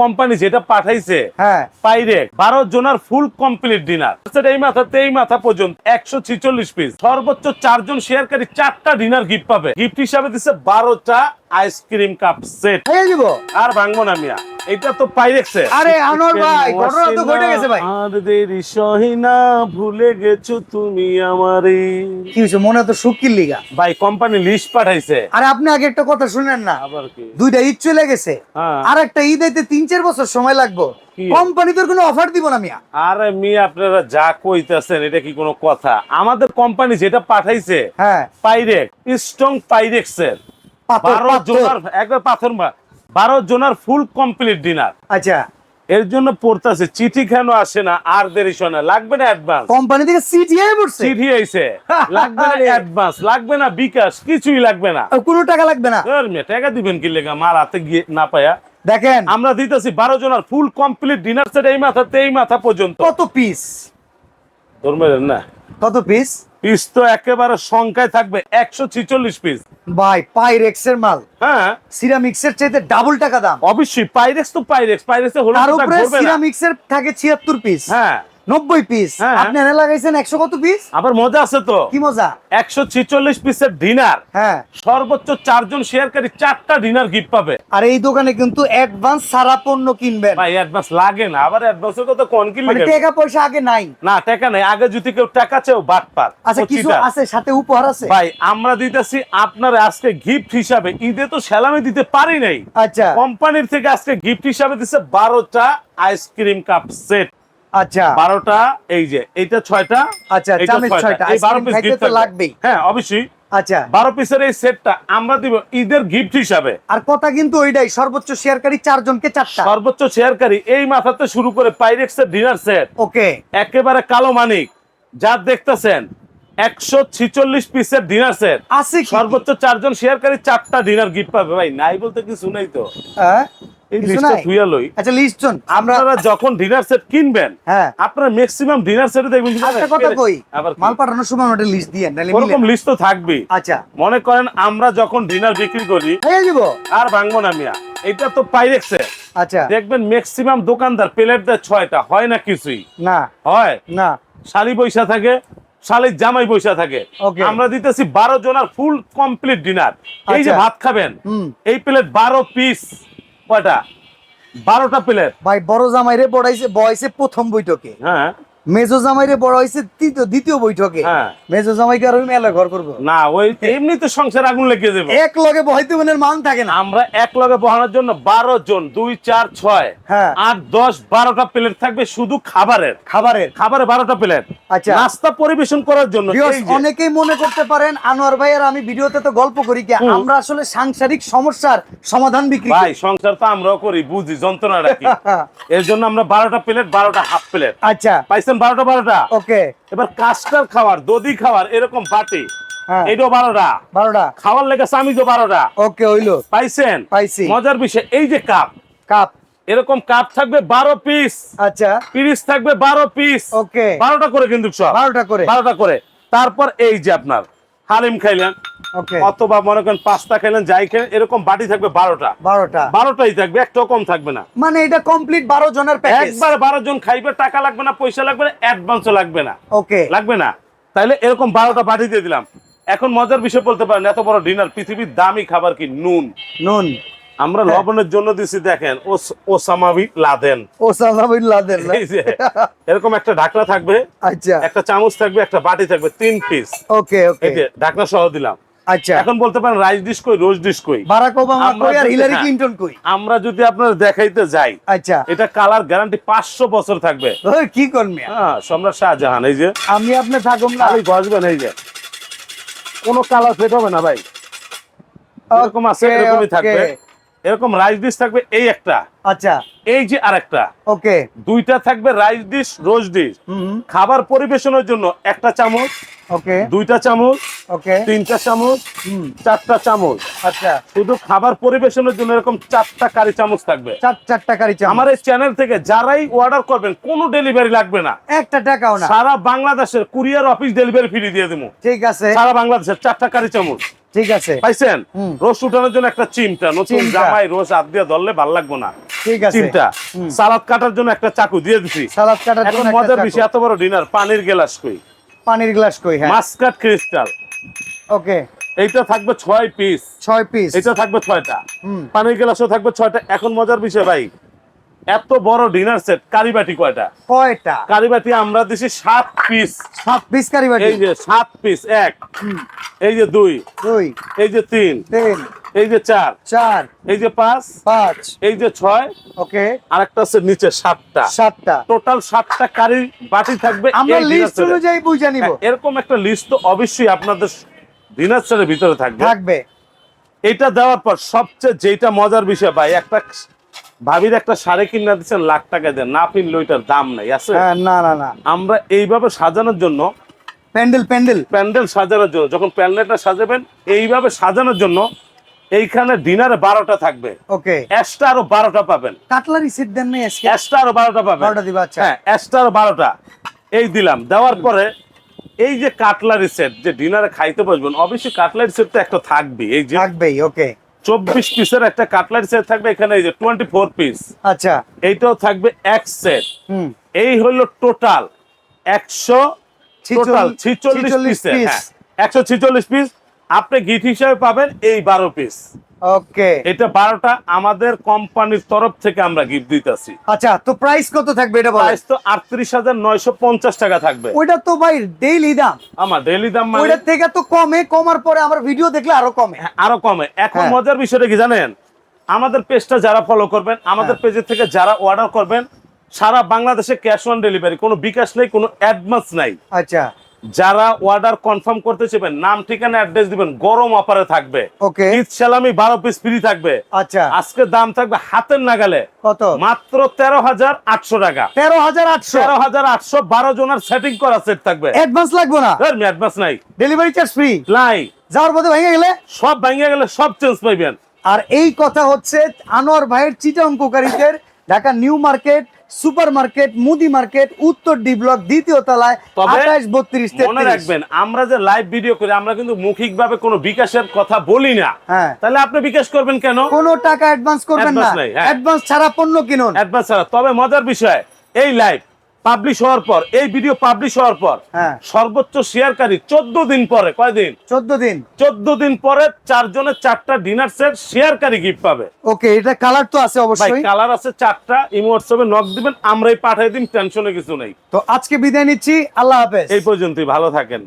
Company যেটা পাঠাইছে হ্যাঁ। পাইরেক বারো জনার ফুল কমপ্লিট ডিনার এই মাথা এই মাথা পর্যন্ত একশো ছিচল্লিশ পিস সর্বোচ্চ চারজন শেয়ারকারী চারটা ডিনার গিফট পাবে। গিফট হিসাবে দিচ্ছে বারোটা আইসক্রিম কাপ সেট আর ভাঙবো না মিয়া। এটা তো পাইরেক্সে আরে আনোয়ার ভাই, ঘটনা তো ঘটে গেছে ভাই। আর দেরি সহিনা ভুলে গেছো তুমি আমারে। কি হয়েছে? মনে তো সুকির লিগা। ভাই কোম্পানি লিস্ট পাঠাইছে। আরে আপনি আগে একটা কথা শুনেন না। আবার কি? দুইটা ঈদ চলে গেছে। হ্যাঁ। আর একটা ঈদ আইতে তিন চার বছর সময় লাগবে? কোম্পানি তোর কোনো অফার দিব না মিয়া। আরে মিয়া আপনারা যা কইতাছেন এটা কি কোনো কথা? আমাদের কোম্পানি যেটা পাঠাইছে হ্যাঁ। পাইরেক স্ট্রং পাইরেক্সের পাথর, বারো পাথর। জোনার একবার পাথর মা- বারো জোনার ফুল কমপ্লিট ডিনার আচ্ছা। এর জন্য পড়তেছে চিঠি কেন আসে না আর দেরি শোনা লাগবে না অ্যাডভান্স কোম্পানি থেকে সিটিআই পড়ছে? চিঠি আইছে। লাগবে না অ্যাডভান্স লাগবে না বিকাশ কিছুই লাগবে না। কোনো টাকা লাগবে না? টাকা দিবেন কি লেগা? মার হাতে গিয়ে না পায়া। দেখেন। আমরা দিতেছি বারো জনের ফুল কমপ্লিট ডিনার সেট এই মাথাতে এই মাথা পর্যন্ত। কত পিস তোর না। কত পিস পিস তো একেবারে সংখ্যায় থাকবে একশো ছিচল্লিশ পিস ভাই পাইরেক্স এর মাল। হ্যাঁ। সিরামিক্স এর চাইতে ডাবল টাকা দাম। অবশ্যই পাইরেক্স তো পাইরেক্স পাইরেক্স এর হলো। সিরামিক্স এর থাকে ছিয়াত্তর পিস হ্যাঁ। নব্বই পিস হ্যাঁ। আপনি এনে লাগাইছেন একশো কত পিস আবার মজা আছে তো। কি মজা? একশো ছিচল্লিশ পিসের ডিনার হ্যাঁ। সর্বোচ্চ চারজন শেয়ারকারী চারটা ডিনার গিফট পাবে। আর এই দোকানে কিন্তু অ্যাডভান্স সারা পণ্য কিনবেন। ভাই অ্যাডভান্স লাগে না। আবার অ্যাডভান্সের কথা কোন কি মানে লাগে? টাকা পয়সা আগে নাই। না টাকা নেই। আগে যদি কেউ টাকা চেয়েও বাট পার আচ্ছা কিছু আছে সাথে উপহার আছে? ভাই আমরা দিতেছি আপনার আজকে গিফট হিসাবে। ঈদে তো সেলামি দিতে পারি নাই। আচ্ছা। কোম্পানির থেকে আজকে গিফট হিসাবে দিচ্ছে বারোটা আইসক্রিম কাপ সেট আচ্ছা। বারোটা এই যে এইটা ছয়টা আচ্ছা, চামচ। এই পিস গিফট লাগবেই। হ্যাঁ অবশ্যই। আচ্ছা। বারো পিসের এই সেটটা আমরা দিব ঈদের গিফট হিসাবে। আর কথা কিন্তু ওইটাই সর্বোচ্চ শেয়ারকারী চারজনকে চারটা। সর্বোচ্চ শেয়ারকারী এই মাথাতে শুরু করে পাইরেক্সের ডিনার সেট ওকে। একেবারে কালো মানিক। যা দেখতেছেন একশো ছিচল্লিশ পিসের ডিনার সেট আছে? সর্বোচ্চ চারজন শেয়ারকারী চারটা ডিনার গিফট পাবে। ভাই নাই বলতে কিছু নাই তো। হ্যাঁ? এই লিস্টটা? লই। আচ্ছা লিস্ট আমরা আপনারা যখন ডিনার সেট কিনবেন হ্যাঁ। আপনারা ম্যাক্সিমাম ডিনার সেটে দেখবেন একটা কথা কই? মাল পাঠানোর সময় লিস্ট দিয়ে নাহলে মিলে ওরকম লিস্ট তো থাকবেই। আচ্ছা। মনে করেন আমরা যখন ডিনার বিক্রি করি হয়ে যাব আর ভাঙবো না মিয়া। এটা তো পাইরেক্সে আচ্ছা। দেখবেন ম্যাক্সিমাম দোকানদার প্লেট দেয় ছয়টা। হয় না কিছুই? না। হয়? না। শালি পয়সা থাকে শালির জামাই পয়সা থাকে। আমরা দিতেছি বারো জনের ফুল কমপ্লিট ডিনার এই যে আচ্ছা। ভাত খাবেন এই প্লেট বারো পিস কয়টা? বারোটা প্লেট। ভাই বড় জামাইরে বড়াইছে বয়সে প্রথম বৈঠকে। হ্যাঁ। মেজো জামাইরে বড় হয়েছে দ্বিতীয় বৈঠকে। হ্যাঁ। মেজো জামাইকে আর ওই মেলা ঘর করব। না ওই এমনি তো সংসার আগুন লেগে যাবে। এক লগে বহাইতে মনের মান থাকে না। আমরা এক লগে বহানোর জন্য বারো জন দুই চার ছয় হ্যাঁ। আট দশ বারোটা প্লেট থাকবে শুধু খাবারের। খাবারের। খাবারে বারোটা প্লেট। আচ্ছা। নাস্তা পরিবেশন করার জন্য অনেকেই মনে করতে পারেন আনোয়ার ভাই আর আমি ভিডিওতে তো গল্প করি কি আমরা আসলে সাংসারিক সমস্যার সমাধান বিক্রি ভাই সংসার তো আমরাও করি বুঝি যন্ত্রণা রাখি এর জন্য আমরা বারোটা প্লেট বারোটা হাফ প্লেট। আচ্ছা। পাইছেন বারোটা বারোটা। ওকে এবার কাস্টার খাওয়ার দধি খাওয়ার এরকম বাটি। হ্যাঁ। বারোটা। বারোটা। খাওয়ার লেগে চামিজও বারোটা। ওকে হইল। পাইছেন? পাইছি। মজার বিষয় এই যে কাপ। কাপ। এরকম কাপ থাকবে বারো পিস। আচ্ছা। পিরিস থাকবে বারো পিস। ওকে বারোটা করে কিন্তু সব। বারোটা করে। বারোটা করে। তারপর এই যে আপনার হালিম খাইলেন। অথবা মনে করেন পাঁচটা খাইলেন যাই খেলেন এরকম বাটি থাকবে বারোটা। বারোটা। বারোটাই থাকবে একটাও কম থাকবে না। মানে এটা কমপ্লিট বারো জনের একবার বারো জন খাইবে টাকা লাগবে না পয়সা লাগবে না অ্যাডভান্সও লাগবে না। ওকে। লাগবে না। তাইলে এরকম বারোটা বাটি দিয়ে দিলাম। এখন মজার বিষয় বলতে পারেন এত বড় ডিনার পৃথিবীর দামি খাবার কি? নুন। নুন। আমরা হ্যাঁ। লবণের জন্য দিছি দেখেন ওস- Osama Laden. Osama bin Laden এরকম একটা ঢাকনা থাকবে আচ্ছা। একটা চামচ থাকবে একটা বাটি থাকবে তিন পিস ওকে ওকে। ঢাকনা সহ দিলাম। আচ্ছা। এখন বলতে পারেন রাইস ডিশ কই রোজ ডিশ কই? বারাক ওবামা আমরা কই আর যদি- হিলারি হ্যাঁ। ক্লিনটন কই? আমরা যদি আপনার দেখাইতে যাই আচ্ছা। এটা কালার গ্যারান্টি পাঁচশো বছর থাকবে। ওই কি করবি হ্যাঁ সম্রাট শাহজাহান এই যে। আমি আপনি থাকুম না। খালি গজবেন এই যে। কোনো কালার ফেট হবে না ভাই। এরকম আছে এরকমই থাকবে। এরকম রাইস ডিশ থাকবে এই একটা। আচ্ছা। এই যে আরেকটা। ওকে। দুইটা থাকবে রাইস ডিশ রোজ ডিশ খাবার পরিবেশনের জন্য একটা চামচ ওকে। দুইটা চামচ ওকে। তিনটা চামচ হুম। চারটা চামচ। আচ্ছা। শুধু খাবার পরিবেশনের জন্য এরকম চারটা কারি চামচ থাকবে। চার চারটা কারি চামচ। আমার এই চ্যানেল থেকে যারাই অর্ডার করবেন কোনো ডেলিভারি লাগবে না। একটা টাকাও না। সারা বাংলাদেশের কুরিয়ার অফিস ডেলিভারি ফ্রি দিয়ে দেবো ঠিক আছে। সারা বাংলাদেশের চারটা কারি চামচ। ঠিক আছে। পাইছেন। রোজ উঠানোর জন্য একটা চিমটা নতুন জামাই রোজ হাত দিয়ে ধরলে ভালো লাগবো না। ঠিক আছে। চিমটা। সালাদ কাটার জন্য একটা চাকু দিয়ে দিছি। সালাদ কাটার জন্য মজার বিষয় চাকু। এত বড় ডিনার পানির গ্লাস কই? পানির গ্লাস কই হ্যাঁ। Muscat crystal. ওকে। এইটা থাকবে ছয় পিস ছয় পিস এটা থাকবে ছয়টা। পানির গ্লাসও থাকবে ছয়টা। এখন মজার বিষয় ভাই এত বড় ডিনার সেট কারিবাটি কয়টা? কয়টা? কারিবাটি আমরা দিছি সাত পিস সাত পিস কারি বাটি? এই যে সাত পিস এক। এই যে দুই। দুই। এই যে তিন। তিন। এই যে চার। চার। এই যে পাঁচ। পাঁচ। এই যে ছয়। ওকে। আর একটা আছে নিচে সাতটা। সাতটা। টোটাল সাতটা কারি বাটি থাকবে আমরা লিস্ট অনুযায়ী বুঝে নিব। হ্যাঁ, এরকম একটা লিস্ট তো অবশ্যই আপনাদের ডিনার সেটের ভিতরে থাকবে। থাকবে। এটা দেওয়ার পর সবচেয়ে যেটা মজার বিষয় ভাই একটা ভাবির একটা শাড়ি কিনা দিচ্ছেন লাখ টাকা দেন। না কিনলে ওইটার দাম নাই আছে? হ্যাঁ না না না। আমরা এইভাবে সাজানোর জন্য প্যান্ডেল প্যান্ডেল। প্যান্ডেল সাজানোর জন্য যখন প্যান্ডেলটা সাজাবেন এইভাবে সাজানোর জন্য এইখানে ডিনারে বারোটা থাকবে। ওকে। এক্সট্রা আরও বারোটা পাবেন। কাটলারি সেট দেন নাই এক্সট্রা আরও বারোটা পাবেন। বারোটা দিবা আচ্ছা। হ্যাঁ এক্সট্রা আরও বারোটা। এই দিলাম। দেওয়ার পরে এই যে কাটলারি সেট যে ডিনারে খাইতে বসবেন অবশ্যই কাটলারি সেট তো একটা থাকবে এই যে। থাকবেই ওকে। চব্বিশ পিসের একটা কাটলারি সেট থাকবে এখানে এই যে টোয়েন্টি ফোর পিস আচ্ছা। এইটাও থাকবে এক সেট হুম। এই হলো টোটাল একশো টোটাল ছিচল্লিশ- পিস একশো ছিচল্লিশ পিস আপনি গিফট হিসাবে পাবেন এই বারো পিস ওকে। এটা বারোটা আমাদের কোম্পানির তরফ থেকে আমরা গিফট দিতেছি। আচ্ছা তো প্রাইস কত থাকবে এটা বলো প্রাইস তো আটত্রিশ হাজার নয়শো পঞ্চাশ টাকা থাকবে। ওইটা তো ভাই ডেইলি দাম। আমার ডেইলি দাম মানে থেকে তো কমে কমার পরে আমার ভিডিও দেখলে আরও কমে। হ্যাঁ, আরও কমে। এখন হ্যাঁ। মজার বিষয়টা কি জানেন? আমাদের পেজটা যারা ফলো করবেন আমাদের হ্যাঁ। পেজের থেকে যারা অর্ডার করবেন সারা বাংলাদেশে ক্যাশ অন ডেলিভারি কোনো বিকাশ নেই কোনো অ্যাডভান্স নাই। আচ্ছা। যারা অর্ডার কনফার্ম করতে চাইবেন নাম ঠিকানা অ্যাড্রেস দিবেন গরম অফারে থাকবে। ওকে। ঈদ সালামি বারো পিস ফ্রি থাকবে। আচ্ছা। আজকে দাম থাকবে হাতের নাগালে। কত? মাত্র তেরো হাজার আটশো টাকা। তেরো হাজার আটশো? তেরো হাজার আটশো বারো জনের সেটিং করা সেট থাকবে। অ্যাডভান্স লাগবে না? অ্যাডভান্স নাই। ডেলিভারি চার্জ ফ্রি নাই। যাওয়ার পথে ভেঙে গেলে? সব ভেঙে গেলে সব চেঞ্জ পাইবেন। আর এই কথা হচ্ছে আনোয়ার ভাইয়ের Chittagong কোকারিজের Dhaka new market super market মুদি মার্কেট উত্তর ডি ব্লক দ্বিতীয় তলায় আঠাশ বত্রিশ মনে রাখবেন আমরা যে লাইভ ভিডিও করি আমরা কিন্তু মৌখিক ভাবে কোনো বিকাশের কথা বলি না। হ্যাঁ। তাহলে আপনি বিকাশ করবেন কেন? কোনো টাকা অ্যাডভান্স করবেন না। অ্যাডভান্স ছাড়া পণ্য কিনুন। অ্যাডভান্স ছাড়া। তবে মজার বিষয় এই লাইভ পাবলিশ হওয়ার পর এই ভিডিও পাবলিশ হওয়ার পর হ্যাঁ। সর্বোচ্চ শেয়ারকারী চোদ্দ দিন পরে কয়দিন? চোদ্দ দিন। চোদ্দ দিন পরে চারজনের চারটা ডিনার সেট শেয়ারকারী গিফট পাবে। ওকে এটা কালার তো আছে অবশ্যই। কালার আছে চারটা ইমো হোয়াটসঅ্যাপে নক দিবেন আমরাই পাঠাই দিন টেনশনে কিছু নেই। তো আজকে বিদায় নিচ্ছি আল্লাহ হাফেজ। এই পর্যন্তই ভালো থাকেন।